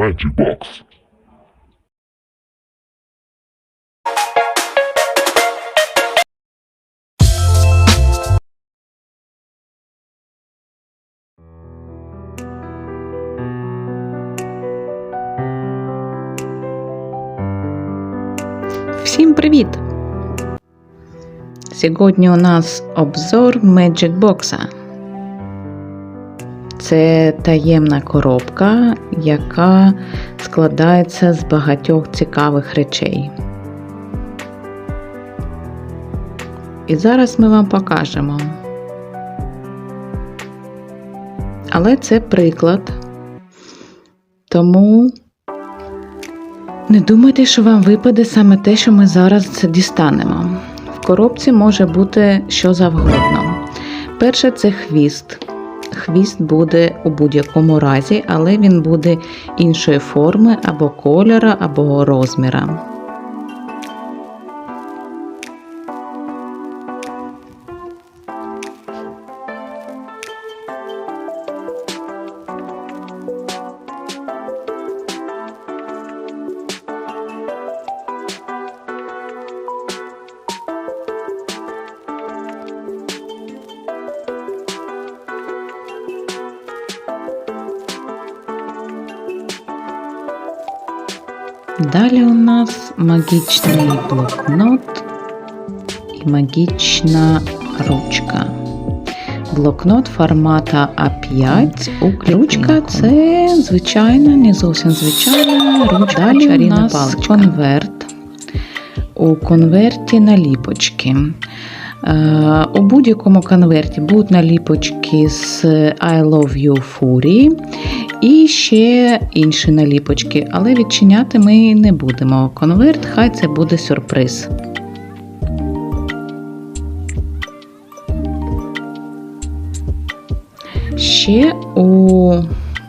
Magic Box. Всім привіт! Сьогодні у нас обзор Magic Box. Це таємна коробка, яка складається з багатьох цікавих речей. І зараз ми вам покажемо. Але це приклад. Тому не думайте, що вам випаде саме те, що ми зараз дістанемо. В коробці може бути що завгодно. Перше це хвіст. Хвіст буде у будь-якому разі, але він буде іншої форми або кольора, або розміра. Далі у нас магічний блокнот і магічна ручка. Блокнот формата А5 у Ручка це звичайна, не зовсім звичайна ручка. Далі у нас конверт. У конверті наліпочки. Е, У будь-якому конверті будуть наліпочки з I love you Fury і ще інші наліпочки, але відчиняти ми не будемо. Конверт, хай це буде сюрприз. Ще у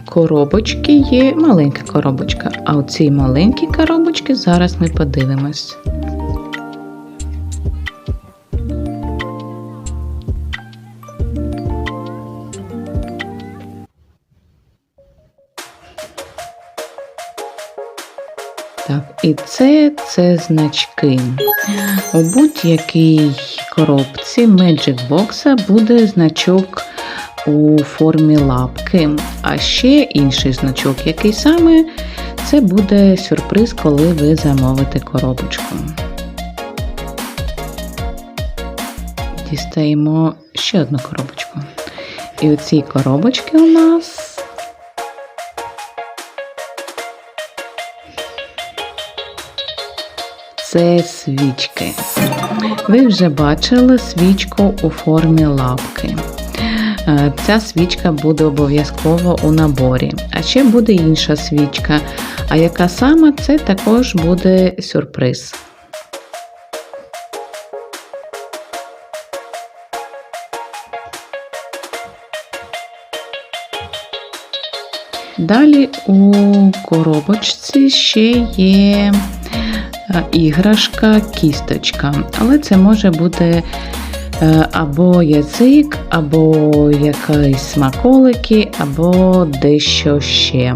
коробочки є маленька коробочка, а у цій маленькій коробочці зараз ми подивимось. Так, і це, це значки. У будь-якій коробці Magic Box буде значок у формі лапки. А ще інший значок, який саме, це буде сюрприз, коли ви замовите коробочку. Дістаємо ще одну коробочку. І у цій коробочці у нас це свічки. Ви вже бачили свічку у формі лапки. Е, Ця свічка буде обов'язково у наборі. А ще буде інша свічка. А яка саме це також буде сюрприз. Далі у коробочці ще є іграшка, кісточка. Але це може бути е, або язик, або якісь смаколики, або дещо ще.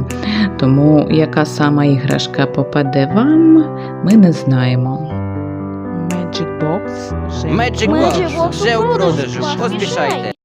Тому, яка сама іграшка попаде вам, ми не знаємо. Magic Box Magic Box вже у продажу. Поспішайте!